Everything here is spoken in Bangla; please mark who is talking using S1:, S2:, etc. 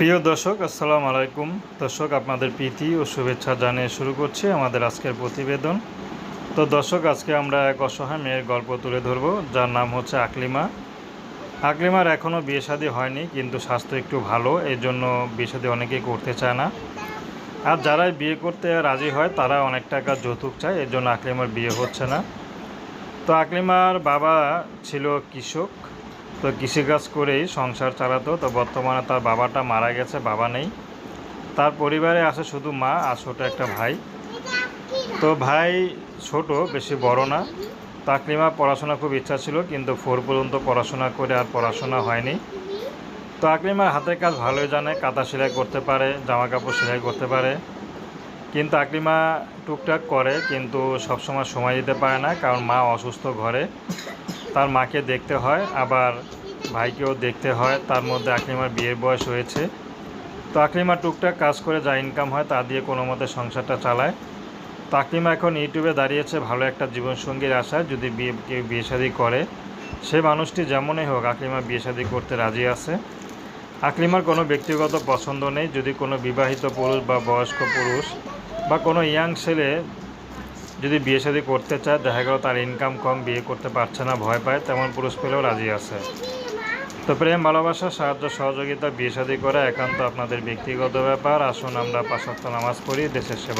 S1: প্রিয় দর্শক, আসসালামু আলাইকুম। দর্শক, আপনাদের প্রীতি ও শুভেচ্ছা জানিয়ে শুরু করছি আমাদের আজকের প্রতিবেদন। তো দর্শক, আজকে আমরা এক অসহায় মেয়ের গল্প তুলে ধরব, যার নাম হচ্ছে আকলিমা। আকলিমার এখনও বিয়ে শাদী হয়নি, কিন্তু স্বাস্থ্য একটু ভালো এই জন্য বিয়ে শাদী অনেকেই করতে চায় না। আর যারাই বিয়ে করতে রাজি হয়, তারা অনেক টাকা যৌতুক চায় এর জন্য আকলিমার বিয়ে হচ্ছে না। তো আকলিমার বাবা ছিল কৃষক তো কৃষিকাজ করেই সংসার চালাতো। তো বর্তমানে তার বাবাটা মারা গেছে, বাবা নেই। তার পরিবারে আছে শুধু মা আর ছোটো একটা ভাই। তো ভাই ছোট, বেশি বড় না। তাকলিমা পড়াশোনা খুব ইচ্ছা ছিল, কিন্তু ফোর পর্যন্ত পড়াশোনা করে আর পড়াশোনা হয়নি। তো আকলিমার হাতের কাজ ভালোই জানে, কাঁথা সেলাই করতে পারে জামা কাপড় সেলাই করতে পারে। কিন্তু আকলিমা টুকটাক করে, কিন্তু সবসময় সময় দিতে পারে না, কারণ মা অসুস্থ ঘরে। তার মাকে দেখতে হয়, আবার ভাইকেও দেখতে হয়। তার মধ্যে আকলিমার বিয়ের বয়স হয়েছে। তো আকলিমা টুকটাক কাজ করে যা ইনকাম হয় তা দিয়ে কোনো মতে সংসারটা চালায়। তো আকলিমা এখন ইউটিউবে দাঁড়িয়েছে ভালো একটা জীবনসঙ্গীর আশায়। যদি বিয়ে, কেউ বিয়ে শাদী করে, সে মানুষটি যেমনই হোক আকলিমা বিয়ে শাদী করতে রাজি আছে। আকলিমার কোনো ব্যক্তিগত পছন্দ নেই। যদি কোনো বিবাহিত পুরুষ বা বয়স্ক পুরুষ বা কোনো ইয়াং ছেলে যদি বিয়ে শাদী করতে চায়, দেখা গেল তার ইনকাম কম, বিয়ে করতে পারছে না, ভয় পায়, তেমন পুরুষ পেলেও রাজি আছে। তো প্রেম, ভালোবাসা, সাহায্য, সহযোগিতা, বিয়ে শাদী করা একান্ত আপনাদের ব্যক্তিগত ব্যাপার। আসুন আমরা পাশাত্য নামাজ পড়ি, দেশের সেবা